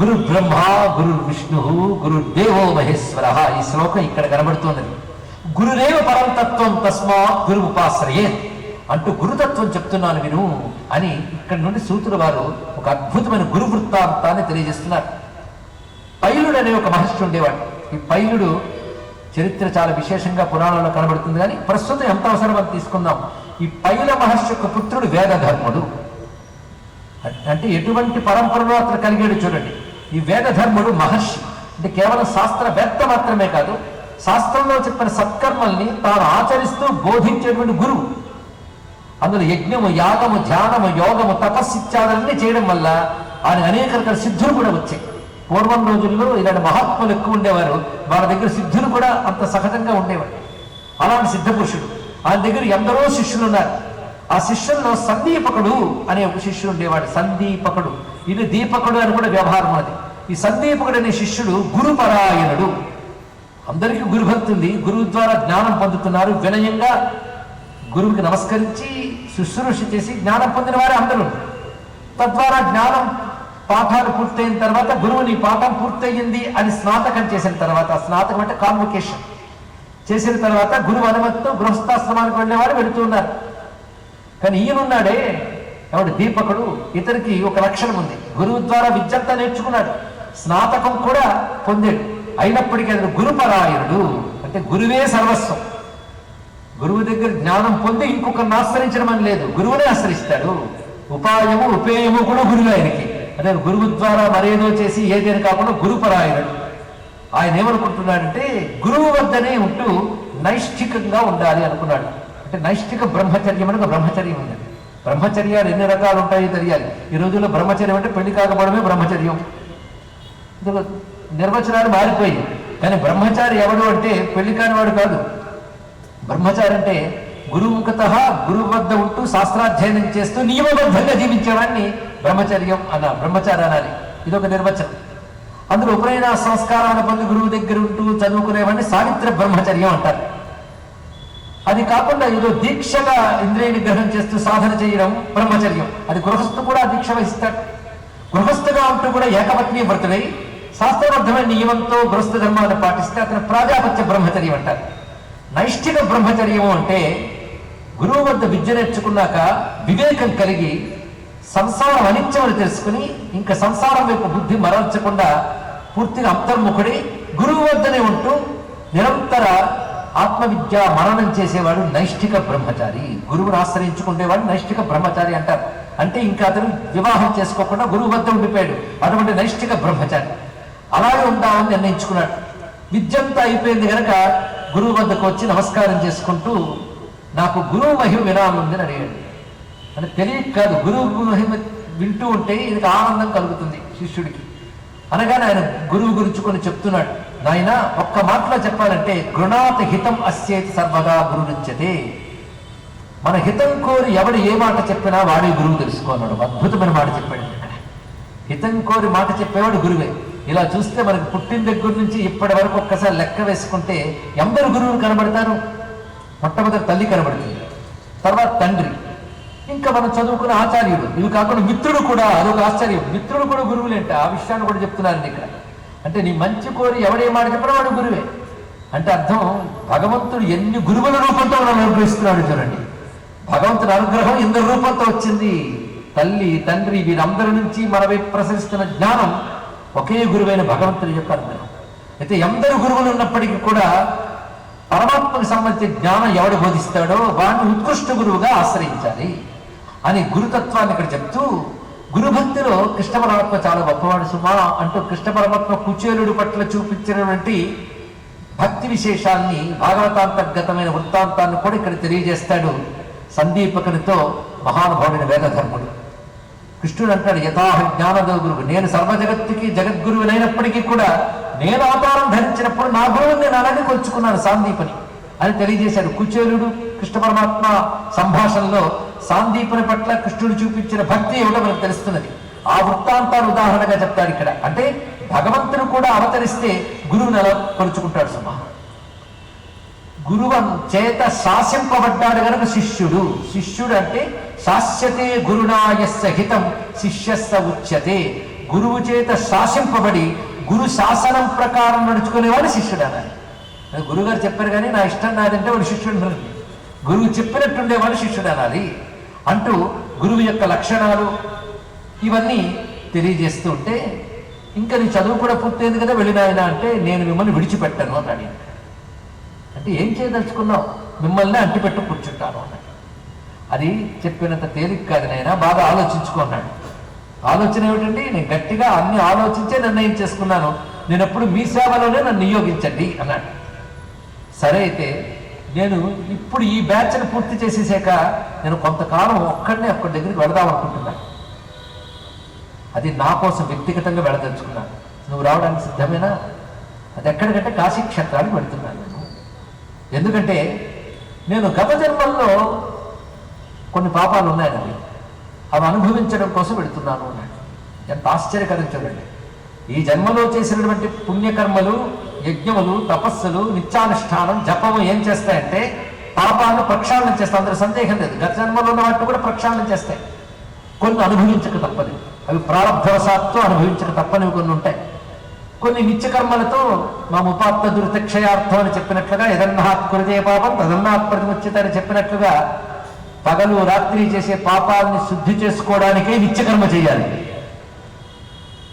గురు బ్రహ్మ గురు విష్ణు గురు దేవో మహేశ్వర. ఈ శ్లోకం ఇక్కడ కనబడుతోంది. గురుదేవ పరంతత్వం తస్మాత్ గురు ఉపాశ్రయే అంటూ గురుతత్వం చెప్తున్నాను విను అని ఇక్కడ నుండి సూతుల వారు ఒక అద్భుతమైన గురు వృత్తాంతాన్ని తెలియజేస్తున్నారు. పైలుడు అనే ఒక మహర్షి ఉండేవాడు. ఈ పైలుడు చరిత్ర చాలా విశేషంగా పురాణంలో కనబడుతుంది కానీ ప్రస్తుతం ఎంత అవసరం అని తీసుకుందాం. ఈ పైల మహర్షి యొక్క పుత్రుడు వేదధర్ముడు. అంటే ఎటువంటి పరంపరలో అతను కలిగాడు చూడండి. ఈ వేదధర్ముడు మహర్షి. అంటే కేవలం శాస్త్రవేత్త మాత్రమే కాదు శాస్త్రంలో చెప్పిన సత్కర్మల్ని తాను ఆచరిస్తూ బోధించేటువంటి గురువు. అందులో యజ్ఞము యాగము ధ్యానము యోగము తపస్సు చేయడం వల్ల ఆయన అనేక రకాల సిద్ధులు కూడా వచ్చాయి. పూర్వం రోజుల్లో ఇలాంటి మహాత్ములు ఎక్కువ ఉండేవారు. వాళ్ళ దగ్గర సిద్ధులు కూడా అంత సహజంగా ఉండేవారు అలాంటి సిద్ధ పురుషుడు. ఆయన దగ్గర ఎందరో శిష్యులు ఉన్నారు. ఆ శిష్యుల్లో సందీపకుడు అనే ఒక శిష్యుడు ఉండేవాడు సందీపకుడు. ఇది దీపకుడు అని కూడా వ్యవహారం అది. ఈ సందీపకుడు అనే శిష్యుడు గురుపరాయణుడు. అందరికీ గురుభక్తి ఉంది. గురువు ద్వారా జ్ఞానం పొందుతున్నారు. వినయంగా గురువుకి నమస్కరించి శుశ్రూష చేసి జ్ఞానం పొందిన వారే అందరూ. తద్వారా జ్ఞానం పాఠాలు పూర్తయిన తర్వాత గురువుని పాఠం పూర్తయింది అని స్నాతకం చేసిన తర్వాత స్నాతకం అంటే కాన్వకేషన్ చేసిన తర్వాత గురువు అనుమతితో గృహస్థాశ్రమానికి వెళ్ళేవారు వెళుతూ ఉన్నారు. కానీ ఈయనున్నాడే. ఎవడు? దీపకుడు. ఇతనికి ఒక లక్షణం ఉంది. గురువు ద్వారా విద్యంతా నేర్చుకున్నాడు. స్నాతకం కూడా పొందాడు. అయినప్పటికీ అతను గురుపరాయణుడు. అంటే గురువే సర్వస్వం. గురువు దగ్గర జ్ఞానం పొంది ఇంకొకరిని ఆశ్రయించడం అని లేదు. గురువునే ఆశ్రయిస్తాడు. ఉపాయము ఉపేయము కూడా గురువే ఆయనకి. అంటే గురువు ద్వారా మరేదో చేసి ఏదేని కాకుండా గురుపరాయణుడు. ఆయన ఏమనుకుంటున్నాడంటే గురువు వద్దనే ఉంటూ నైష్ఠికంగా ఉండాలి అనుకున్నాడు. అంటే నైష్టిక బ్రహ్మచర్యం అని ఒక బ్రహ్మచర్యం ఉంది. బ్రహ్మచర్యాలు ఎన్ని రకాలు ఉంటాయో తెలియాలి. ఈ రోజుల్లో బ్రహ్మచర్యం అంటే పెళ్ళి కాకపోవడమే బ్రహ్మచర్యం. ఇందులో నిర్వచనాలు మారిపోయి కానీ బ్రహ్మచారి ఎవడు అంటే పెళ్ళి కానివాడు కాదు. బ్రహ్మచారి అంటే గురుముఖత గురువు వద్ద ఉంటూ శాస్త్రాధ్యయనం చేస్తూ నియమబద్ధంగా జీవించేవాడిని బ్రహ్మచర్యం అన్న బ్రహ్మచారి అనాలి. ఇది ఒక నిర్వచనం. అందులో ఉపనయన సంస్కారాన్ని పొంది గురువు దగ్గర ఉంటూ చదువుకునేవాడిని సావిత్ర బ్రహ్మచర్యం అంటారు. అది కాకుండా ఏదో దీక్షగా ఇంద్రియ నిగ్రహం చేస్తూ సాధన చేయడం బ్రహ్మచర్యం. అది గృహస్థు కూడా దీక్ష వహిస్తాడు. గృహస్థుగా ఉంటూ కూడా ఏకపత్ని వ్రతుడై శాస్త్రబద్ధమైన నియమంతో గృహస్థ ధర్మాన్ని పాటిస్తే అతను ప్రాజాపత్య బ్రహ్మచర్యం అంటారు. నైష్ఠిక బ్రహ్మచర్యము అంటే గురువు వద్ద విద్య నేర్చుకున్నాక వివేకం కలిగి సంసారం అనిత్యమని తెలుసుకుని ఇంకా సంసారం వైపు బుద్ధి మరల్చకుండా పూర్తిగా అంతర్ముఖుడి గురువు వద్దనే ఉంటూ నిరంతర ఆత్మవిద్య మననం చేసేవాడు నైష్ఠిక బ్రహ్మచారి. గురువును ఆశ్రయించుకునేవాడు నైష్ఠిక బ్రహ్మచారి అంటారు. అంటే ఇంకా అతను వివాహం చేసుకోకుండా గురువు వద్ద ఉండిపోయాడు. అటువంటి నైష్ఠిక బ్రహ్మచారి. అలాగే ఉందామని నిర్ణయించుకున్నాడు. విద్యంతా అయిపోయింది కనుక గురువు వద్దకు వచ్చి నమస్కారం చేసుకుంటూ నాకు గురువు మహిమ వినాలనుందని అడిగాడు. అంటే తెలియక కాదు గురువు మహిమ వింటూ ఉంటే ఇది ఆనందం కలుగుతుంది శిష్యుడికి. అనగానే ఆయన గురువు గురించి కొన్ని చెప్తున్నాడు. నాయన ఒక్క మాటలో చెప్పాలంటే గృణాత హితం అస్యేత్ సర్వదా గురునించతే మన హితం కోరి ఎవడు ఏ మాట చెప్పినా వాడే గురువు తెలుసుకున్నాడు అద్భుతమైన మాట చెప్పాడు ఇక్కడ. హితం కోరి మాట చెప్పేవాడు గురువే. ఇలా చూస్తే మనకి పుట్టిన దగ్గర నుంచి ఇప్పటి వరకు ఒక్కసారి లెక్క వేసుకుంటే ఎందరు గురువులు కనబడతారు? మొట్టమొదటి తల్లి కనబడుతుంది. తర్వాత తండ్రి. ఇంకా మనం చదువుకున్న ఆచార్యుడు. ఇవి కాకుండా మిత్రుడు కూడా అదొక ఆశ్చర్యం. మిత్రుడు కూడా గురువులేంట. ఆ విషయాన్ని కూడా చెప్తున్నారండి ఇక్కడ. అంటే నీ మంచి కోరి ఎవడే మాట చెప్పినా వాడు గురువే. అంటే అర్థం భగవంతుడు ఎన్ని గురువుల రూపంతో మనం అనుగ్రహిస్తున్నాడు చూడండి. భగవంతుని అనుగ్రహం ఎందరి రూపంతో వచ్చింది. తల్లి తండ్రి వీరందరి నుంచి మనపై ప్రసరిస్తున్న జ్ఞానం ఒకే గురువైన భగవంతుని యొక్క అనుగ్రహం. అయితే ఎందరు గురువులు ఉన్నప్పటికీ కూడా పరమాత్మకు సంబంధించిన జ్ఞానం ఎవడు బోధిస్తాడో వాడిని ఉత్కృష్ట గురువుగా ఆశ్రయించాలి అని గురుతత్వాన్ని ఇక్కడ చెప్తూ గురుభక్తిలో కృష్ణ పరమాత్మ చాలా గొప్పవాడు సుమా అంటూ కృష్ణ పరమాత్మ కుచేలుడు పట్ల చూపించినటువంటి భక్తి విశేషాన్ని భాగవతాంతర్గతమైన వృత్తాంతాన్ని కూడా ఇక్కడ తెలియజేస్తాడు సందీపకునితో మహానుభావుడైన వేదధర్ముడు. కృష్ణుడు అంటాడు యథాహ జ్ఞానదో గురువు నేను సర్వ జగత్తుకి జగద్గురువునైనప్పటికీ కూడా నేను అవతారం ధరించినప్పుడు నా గురువుని నేను అలాగే కొలుచుకున్నాను సాందీపని అని తెలియజేశాడు కుచేలుడు కృష్ణ పరమాత్మ సంభాషణలో. సాందీపుని పట్ల కృష్ణుడు చూపించిన భక్తి ఏమిటో మనకు తెలుస్తున్నది. ఆ వృత్తాంతాన్ని ఉదాహరణగా చెప్తాడు ఇక్కడ. అంటే భగవంతుడు కూడా అవతరిస్తే గురువుని ఎలా పరుచుకుంటాడు సుమా? గురువం చేత శాసింపబడ్డాడు కనుక శిష్యుడు. శిష్యుడు అంటే శాస్యతే గురునాయస్య హితం శిష్యస్య ఉచ్యతే. గురువు చేత శాసింపబడి గురు శాసనం ప్రకారం నడుచుకునేవాడు శిష్యుడు అనాలి గురుగారు చెప్పారు కానీ నా ఇష్టం నాదంటే వాడు శిష్యుడు గురువు చెప్పినట్టుండేవాడు శిష్యుడు అనాలి. అంటూ గురువు యొక్క లక్షణాలు ఇవన్నీ తెలియజేస్తూ ఉంటే ఇంకా నీ చదువు కూడా పూర్తయింది కదా వెళ్ళినాయన అంటే నేను మిమ్మల్ని విడిచిపెట్టాను అని అడిగింది. అంటే ఏం చేయదలుచుకున్నావు? మిమ్మల్ని అంటిపెట్టు కూర్చుంటాను అన్నాడు అది చెప్పినంత తేలిక కాదు నైనా బాగా ఆలోచించుకున్నాడు ఆలోచన ఏమిటండి? నేను గట్టిగా అన్ని ఆలోచించే నిర్ణయం చేసుకున్నాను. నేను ఎప్పుడు మీ సేవలోనే నన్ను నియోగించండి అన్నాడు. సరే అయితే నేను ఇప్పుడు ఈ బ్యాచ్ని పూర్తి చేసేసాక నేను కొంతకాలం ఒక్కడనే ఒక్కడి దగ్గరికి వెళదాం అనుకుంటున్నాను అది నా కోసం వ్యక్తిగతంగా వెళ్ళదలుచుకున్నాను నువ్వు రావడానికి సిద్ధమేనా? అది ఎక్కడికంటే కాశీ క్షేత్రానికి వెళ్తున్నాను నేను. ఎందుకంటే నేను గత జన్మల్లో కొన్ని పాపాలు ఉన్నాయని అవి అనుభవించడం కోసం వెళుతున్నాను అన్నాడు. ఎంత ఆశ్చర్యకరం చూడండి. ఈ జన్మలో చేసినటువంటి పుణ్యకర్మలు యజ్ఞములు తపస్సులు నిత్యానుష్ఠానం జపము ఏం చేస్తాయంటే పాపాలను ప్రక్షాళన చేస్తాయి అందులో సందేహం లేదు. గత జన్మలో ఉన్న వాటిని కూడా ప్రక్షాళన చేస్తాయి. కొన్ని అనుభవించక తప్పదు అవి ప్రారంభవశాత్తు అనుభవించక తప్పనివి కొన్ని ఉంటాయి. కొన్ని నిత్యకర్మలతో మా ముపాత్త దురితక్షయార్థం అని చెప్పినట్లుగా ఎదన్నాత్ కృతే పాపం తదన్నాత్ ప్రతిముచ్యత అని చెప్పినట్లుగా పగలు రాత్రి చేసే పాపాలని శుద్ధి చేసుకోవడానికే నిత్యకర్మ చేయాలి.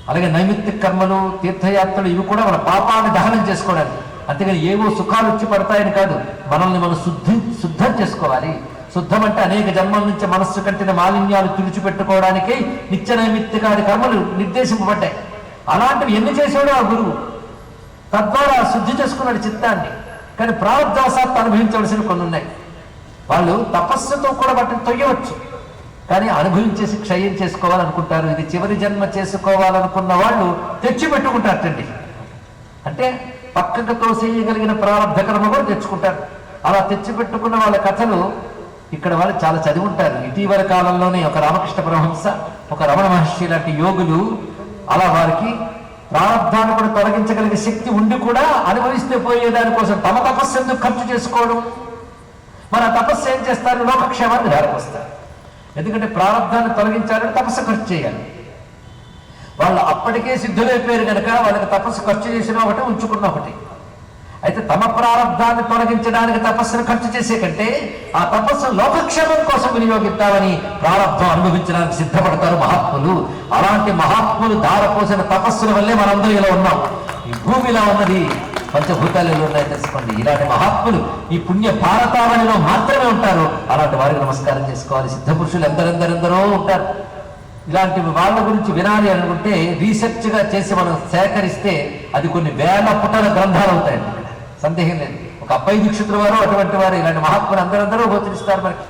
అలాగే నైమిత్తిక కర్మలు తీర్థయాత్రలు ఇవి కూడా మన పాపాన్ని దహనం చేసుకోవడానికి. అంతేగాని ఏవో సుఖాలు వచ్చి పడతాయని కాదు. మనల్ని మనం శుద్ధి శుద్ధం చేసుకోవాలి. శుద్ధం అంటే అనేక జన్మల నుంచి మనస్సు కంటిన మాలిన్యాలు తుడిచిపెట్టుకోవడానికి నిత్య నైమిత్తికాది కర్మలు నిర్దేశింపబడ్డాయి. అలాంటివి ఎన్ని చేశాడో ఆ గురువు? తద్వారా శుద్ధి చేసుకున్నాడు చిత్తాన్ని. కానీ ప్రారంభవశాత్తు అనుభవించవలసిన కొన్ని ఉన్నాయి. వాళ్ళు తపస్సుతో కూడా వాటిని తొయ్యవచ్చు. కానీ అనుభవించేసి క్షయం చేసుకోవాలనుకుంటారు. ఇది చివరి జన్మ చేసుకోవాలనుకున్న వాళ్ళు తెచ్చిపెట్టుకుంటారటండి. అంటే పక్కకు తోసేయగలిగిన ప్రారంభ కర్మ కూడా తెచ్చుకుంటారు. అలా తెచ్చి పెట్టుకున్న వాళ్ళ కథలు ఇక్కడ వాళ్ళు చాలా చదివి ఉంటారు. ఇటీవల కాలంలోనే ఒక రామకృష్ణ పరమహంస ఒక రమణ మహర్షి లాంటి యోగులు అలా వారికి ప్రారంధాన్ని కూడా తొలగించగలిగే శక్తి ఉండి కూడా అనుభవిస్తే పోయే దానికోసం తమ తపస్సు ఎందుకు ఖర్చు చేసుకోవడం? మన తపస్సు ఏం చేస్తారు? లోకక్షేమాన్ని దారిపోస్తారు ఎందుకంటే ప్రారంధాన్ని తొలగించాలంటే తపస్సు ఖర్చు చేయాలి. వాళ్ళు అప్పటికే సిద్ధులైపోయారు కనుక వాళ్ళకి తపస్సు ఖర్చు చేసిన ఒకటి ఉంచుకున్న ఒకటి. అయితే తమ ప్రారంధాన్ని తొలగించడానికి తపస్సును ఖర్చు చేసే కంటే ఆ తపస్సు లోకక్షేమం కోసం వినియోగిద్దామని ప్రారంభం అనుభవించడానికి సిద్ధపడతారు మహాత్ములు. అలాంటి మహాత్ములు దారపోసిన తపస్సుల వల్లే మనందరూ ఇలా ఉన్నాం. ఈ భూమి ఇలా ఉన్నది పంచభూతాలు ఎలా ఉన్నాయో తెలుసుకోండి. ఇలాంటి మహాత్ములు ఈ పుణ్య భారతావణిలో మాత్రమే ఉంటారు. అలాంటి వారికి నమస్కారం చేసుకోవాలి. సిద్ధ పురుషులు ఎందరెందరెందరో ఉంటారు. ఇలాంటి వాళ్ళ గురించి వినాలి అనుకుంటే రీసెర్చ్గా చేసి మనం సేకరిస్తే అది కొన్ని వేల పుటల గ్రంథాలు అవుతాయండి. సందేహం లేదు. ఒక అబ్బాయి దీక్షితుల వారు అటువంటి వారు ఇలాంటి మహాత్ములు అందరందరూ గోచరిస్తారు మనకి.